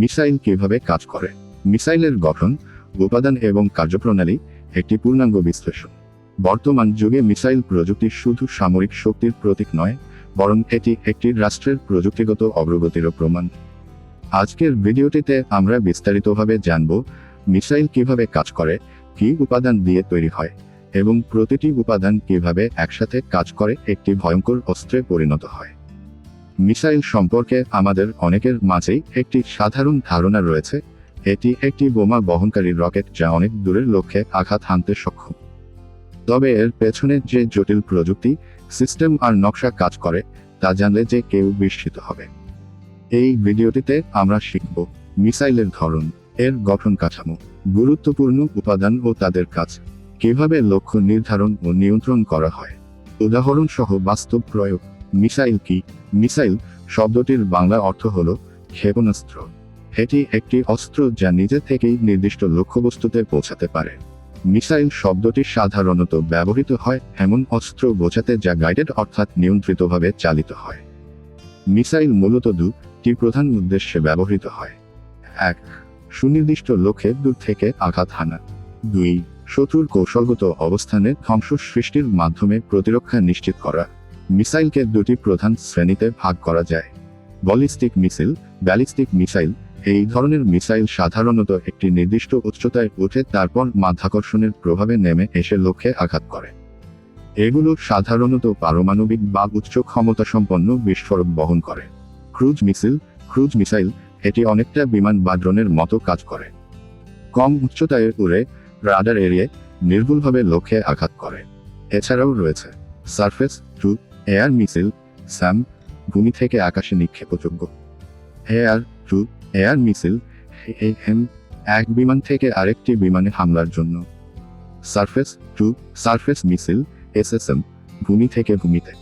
Missile কীভাবে কাজ করে? মিসাইলের গঠন, উপাদান এবং কার্যপ্রণালী একটি পূর্ণাঙ্গ বিশ্লেষণ। বর্তমান যুগে মিসাইল প্রযুক্তি শুধু সামরিক শক্তির প্রতীক নয়, বরং এটি একটি রাষ্ট্রের প্রযুক্তিগত অগ্রগতিরও প্রমাণ। আজকের ভিডিওটিতে আমরা বিস্তারিতভাবে জানব, মিসাইল কীভাবে কাজ করে, কি উপাদান দিয়ে তৈরি হয়, এবং প্রতিটি উপাদান কীভাবে একসাথে কাজ করে একটি ভয়ঙ্কর অস্ত্রে পরিণত হয়। মিসাইল সম্পর্কে আমাদের অনেকের মাঝেই একটি সাধারণ ধারণা রয়েছে। এটি একটি বোমা বহনকারী রকেট যা অনেক দূরের লক্ষ্যে আঘাত হানতে সক্ষম। তবে এর পেছনে যে জটিল প্রযুক্তি, সিস্টেম আর নকশা কাজ করে, তা জানলে যে কেউ বিস্মিত হবে। এই ভিডিওটিতে আমরা শিখব মিসাইলের ধরন, এর গঠন কাঠামো, গুরুত্বপূর্ণ উপাদান ও তাদের কাজ, কীভাবে লক্ষ্য নির্ধারণ ও নিয়ন্ত্রণ করা হয়। উদাহরণ সহ বাস্তব প্রয়োগ। মিসাইল কি? মিসাইল শব্দটির বাংলা অর্থ হল ক্ষেপণাস্ত্র। এটি একটি অস্ত্র যা নিজে থেকেই নির্দিষ্ট লক্ষ্যবস্তুতে পৌঁছাতে পারে। মিসাইল শব্দটি সাধারণত ব্যবহৃত হয় এমন অস্ত্র বোঝাতে যা গাইডেড অর্থাৎ নিয়ন্ত্রিতভাবে চালিত হয়। মিসাইল মূলত দুটি প্রধান উদ্দেশ্যে ব্যবহৃত হয়। এক, সুনির্দিষ্ট লক্ষ্যে দূর থেকে আঘাত হানা। দুই, শত্রুর কৌশলগত অবস্থানে ধ্বংস সৃষ্টির মাধ্যমে প্রতিরক্ষা নিশ্চিত করা। মিসাইলকে দুটি প্রধান শ্রেণীতে ভাগ করা যায়। বলিস্টিক মিসাইল, ব্যালিস্টিক মিসাইল, এই ধরনের মিসাইল সাধারণত একটি নির্দিষ্ট উচ্চতায় উঠে তারপর মাধ্যাকর্ষণের প্রভাবে নেমে এসে লক্ষ্যে আঘাত করে। এগুলো সাধারণত পারমাণবিক বা উচ্চ ক্ষমতা সম্পন্ন বিস্ফোরক বহন করে। ক্রুজ মিসাইল ক্রুজ মিসাইল, এটি অনেকটা বিমান বা ড্রোনের মতো কাজ করে। কম উচ্চতায় উড়ে রাডার এরিয়ে নির্ভুলভাবে লক্ষ্যে আঘাত করে। এছাড়াও রয়েছে surface to air missile SAM ভূমি থেকে আকাশে নিক্ষেপযোগ্য। এয়ার টু এয়ার মিসাইল এম এক বিমান থেকে আরেকটি বিমানে হামলার জন্য। Surface, to, surface missile SSM, ভূমি থেকে ভূমিতে।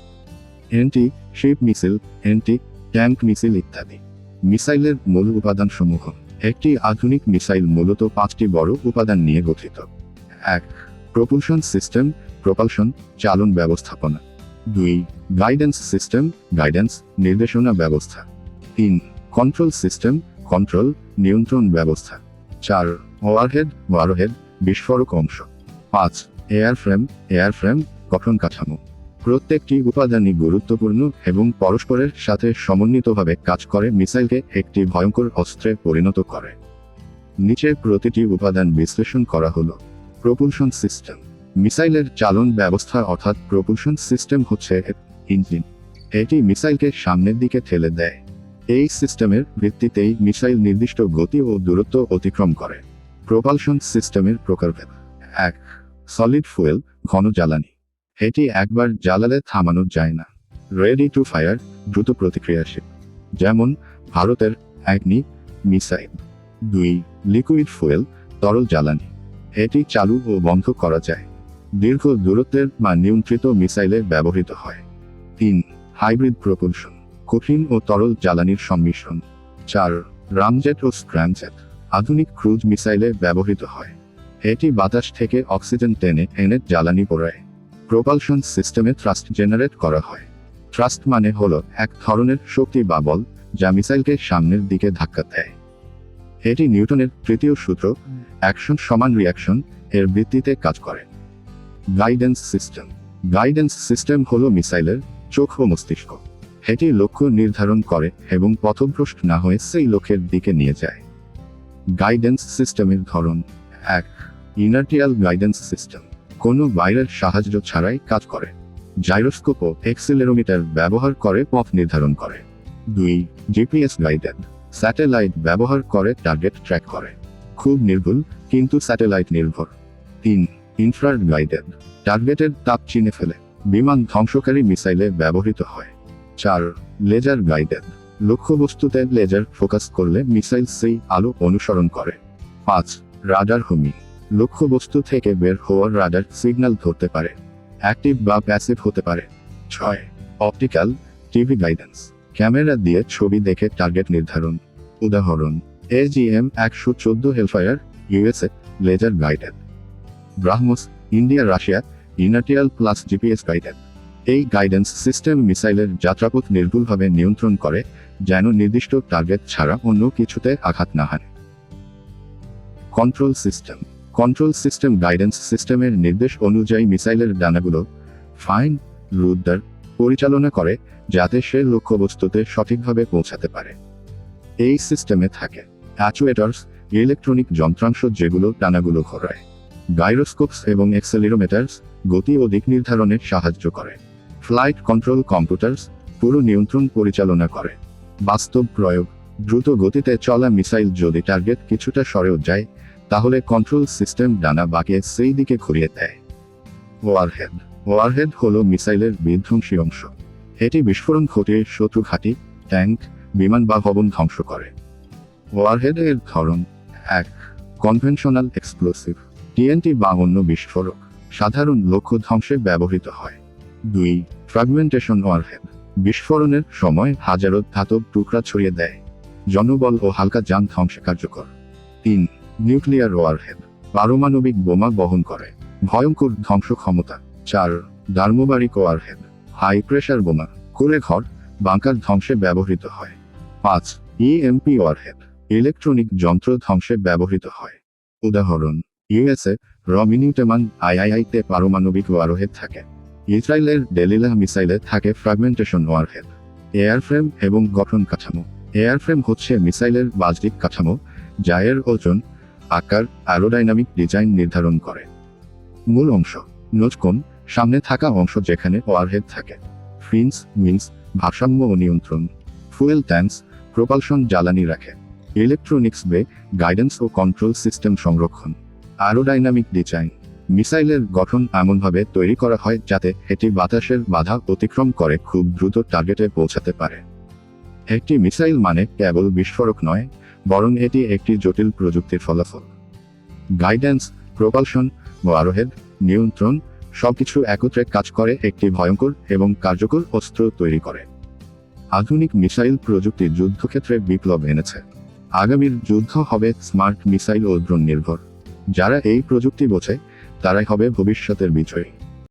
Anti, ship missile anti, tank missile ইত্যাদি। মিসাইলের মূল উপাদানসমূহ। একটি আধুনিক মিসাইল মূলত পাঁচটি বড় উপাদান নিয়ে গঠিত। এক প্রপুলশন সিস্টেম প্রপালশন চালন ব্যবস্থাপনা। দুই গাইডেন্স সিস্টেম গাইডেন্স নির্দেশনা ব্যবস্থা। তিন কন্ট্রোল সিস্টেম কন্ট্রোল নিয়ন্ত্রণ ব্যবস্থা। চার ওয়ারহেড ওয়ারহেড বিস্ফোরক অংশ। পাঁচ এয়ারফ্রেম এয়ারফ্রেম গঠন কাঠামো। প্রত্যেকটি উপাদানই গুরুত্বপূর্ণ এবং পরস্পরের সাথে সমন্বিতভাবে কাজ করে, মিসাইলকে একটি ভয়ঙ্কর অস্ত্রে পরিণত করে। নিচের প্রতিটি উপাদান বিশ্লেষণ করা হলো। প্রপুলশন সিস্টেম মিসাইলের চালন ব্যবস্থা অর্থাৎ প্রপুলশন সিস্টেম হচ্ছে ইঞ্জিন এটি মিসাইলকে সামনের দিকে ঠেলে দেয়। এই সিস্টেমের ভিত্তিতেই মিসাইল নির্দিষ্ট গতি ও দূরত্ব অতিক্রম করে। প্রপালশন সিস্টেমের প্রকারভেদ। এক সলিড ফুয়েল ঘন জ্বালানি। এটি একবার জ্বালালে থামানো যায় না। রেডি টু ফায়ার দ্রুত প্রতিক্রিয়াশীল যেমন, ভারতের অ্যাগনি মিসাইল। দুই লিকুইড ফুয়েল তরল জ্বালানি। এটি চালু ও বন্ধ করা যায়। দীর্ঘ দূরত্বের বা নিয়ন্ত্রিত মিসাইলে ব্যবহৃত হয়। তিন, হাইব্রিড প্রপলশন, কঠিন ও তরল জ্বালানির সংমিশ্রণ চার, রামজেট ও স্ক্র্যামজেট, আধুনিক ক্রুজ মিসাইলে ব্যবহৃত হয়। এটি বাতাস থেকে অক্সিজেন টেনে এনে জ্বালানি পোড়ায়। প্রপালশন সিস্টেমে থ্রাস্ট জেনারেট করা হয়। থ্রাস্ট মানে হল এক ধরনের শক্তি বা বল, যা মিসাইলকে সামনের দিকে ধাক্কা দেয়। এটি নিউটনের তৃতীয় সূত্র, অ্যাকশন সমান রিয়াকশন এর ভিত্তিতে কাজ করে। গাইডেন্স সিস্টেম গাইডেন্স সিস্টেম হলো মিসাইলের চোখ ও মস্তিষ্ক। এটি লক্ষ্য নির্ধারণ করে এবং পথভ্রষ্ট না হয়ে সেই লক্ষ্যের দিকে নিয়ে যায়। গাইডেন্স সিস্টেমের ধরন এক ইনার্টিয়াল গাইডেন্স সিস্টেম কোনো বাইরের সাহায্য ছাড়াই কাজ করে। জাইরোস্কোপ ও এক্সেলেরোমিটার ব্যবহার করে পথ নির্ধারণ করে। দুই জিপিএস গাইডেড স্যাটেলাইট ব্যবহার করে টার্গেট ট্র্যাক করে। খুব নির্ভুল, কিন্তু স্যাটেলাইট নির্ভর। তিন ইনফ্রারেড গাইডেড টার্গেটের তাপ চিনে ফেলে, বিমান ধ্বংসকারী মিসাইলে ব্যবহৃত হয়। চার লেজার গাইডেড লক্ষ্যবস্তুতে লেজার ফোকাস করলে মিসাইল সেই আলো অনুসরণ করে। পাঁচ, রাডার হুমি, লক্ষ্যবস্তু থেকে বের হওয়ার রাডার সিগন্যাল ধরতে পারে অ্যাক্টিভ বা প্যাসিভ হতে পারে। ছয় অপটিক্যাল টিভি গাইডেন্স ক্যামেরা দিয়ে ছবি দেখে টার্গেট নির্ধারণ। উদাহরণ এজিএম একশো চোদ্দ Hellfire USA laser guided BrahMos India Russia inertial plus GPS guided এই গাইডেন্স সিস্টেম মিসাইলের যাত্রাপথ নির্ভুলভাবে নিয়ন্ত্রণ করে, যেন নির্দিষ্ট টার্গেট ছাড়া অন্য কিছুতে আঘাত না হানে। Control system control system guidance সিস্টেমের নির্দেশ অনুযায়ী মিসাইলের ডানাগুলো ফাইন রুদ্দার পরিচালনা করে, যাতে সে লক্ষ্যবস্তুতে সঠিকভাবে পৌঁছাতে পারে। এই সিস্টেমে থাকে অ্যাচুয়েটার্স ইলেকট্রনিক যন্ত্রাংশ যেগুলো ডানাগুলো ঘোরায়। গাইরোস্কোপস এবং এক্সেলিরোমিটার্স গতি ও দিক নির্ধারণে সাহায্য করে। ফ্লাইট কন্ট্রোল কম্পিউটার্স পুরো নিয়ন্ত্রণ পরিচালনা করে। বাস্তব প্রয়োগ, দ্রুত গতিতে চলা মিসাইল যদি টার্গেট কিছুটা সরেও যায়, তাহলে কন্ট্রোল সিস্টেম ডানা বাঁকিয়ে সেই দিকে ঘুরিয়ে দেয়। ওয়ারহেড ওয়ারহেড হলো মিসাইলের বিধ্বংসী অংশ। এটি বিস্ফোরণ ঘটিয়ে শত্রু ঘাঁটি, ট্যাঙ্ক, বিমান বা ভবন ধ্বংস করে। ওয়ারহেড এর ধরন, এক, কনভেনশনাল এক্সপ্লোসিভ। টিএনটি বা অন্য বিস্ফোরক, সাধারণ লক্ষ্য ধ্বংসে ব্যবহৃত হয়। দুই ফ্র্যাগমেন্টেশন ওয়ারহেড বিস্ফোরণের সময় হাজারো ধাতব টুকরা ছড়িয়ে দেয়। জনবল ও হালকা যান ধ্বংসে কার্যকর। তিন নিউক্লিয়ার ওয়ারহেড পারমাণবিক বোমা বহন করে, ভয়ঙ্কর ধ্বংস ক্ষমতা। চার ডার্মোবারিক ওয়ারহেড হাই প্রেশার বোমা কুড়ে ঘর, বাংকার ধ্বংসে ব্যবহৃত হয়। পাঁচ ইএমপি ওয়ারহেড ইলেকট্রনিক যন্ত্র ধ্বংসে ব্যবহৃত হয়। উদাহরণ ইউএসএ রমিনিউটেমান আইআইআইতে পারমাণবিক ওয়ারহেড থাকে। ইসরায়েলের ডেলিলা মিসাইলে থাকে ফ্র্যাগমেন্টেশন ওয়ারহেড। এয়ারফ্রেম এবং গঠন কাঠামো। এয়ারফ্রেম হচ্ছে মিসাইলের বাহ্যিক কাঠামো, যা এর ওজন, আকার অ্যারোডাইনামিক ডিজাইন নির্ধারণ করে। মূল অংশ নোজকোন সামনে থাকা অংশ যেখানে ওয়ারহেড থাকে। ফিন্স, মিন্স, ভারসাম্য ও নিয়ন্ত্রণ। ফুয়েল ট্যাঙ্কস, প্রপালশন জ্বালানি রাখে। ইলেকট্রনিক্স বে, গাইডেন্স ও কন্ট্রোল সিস্টেম সংরক্ষণ। Aerodynamic design. মিসাইলের গঠন এমনভাবে তৈরি করা হয় যাতে এটি বাতাসের বাধা অতিক্রম করে খুব দ্রুত টার্গেটে পৌঁছাতে পারে। একটি মিসাইল মানে কেবল বিস্ফোরক নয়, বরং এটি একটি জটিল প্রযুক্তির ফলাফল। গাইডেন্স, প্রপালশন ও আরোহেড নিয়ন্ত্রণ, সবকিছু একত্রে কাজ করে একটি ভয়ঙ্কর এবং কার্যকর অস্ত্র তৈরি করে। আধুনিক মিসাইল প্রযুক্তি যুদ্ধক্ষেত্রে বিপ্লব এনেছে। আগামীর যুদ্ধ হবে স্মার্ট মিসাইল ও ড্রোন নির্ভর। যারা এই প্রযুক্তি বোঝে তারাই হবে ভবিষ্যতের বিজয়ী।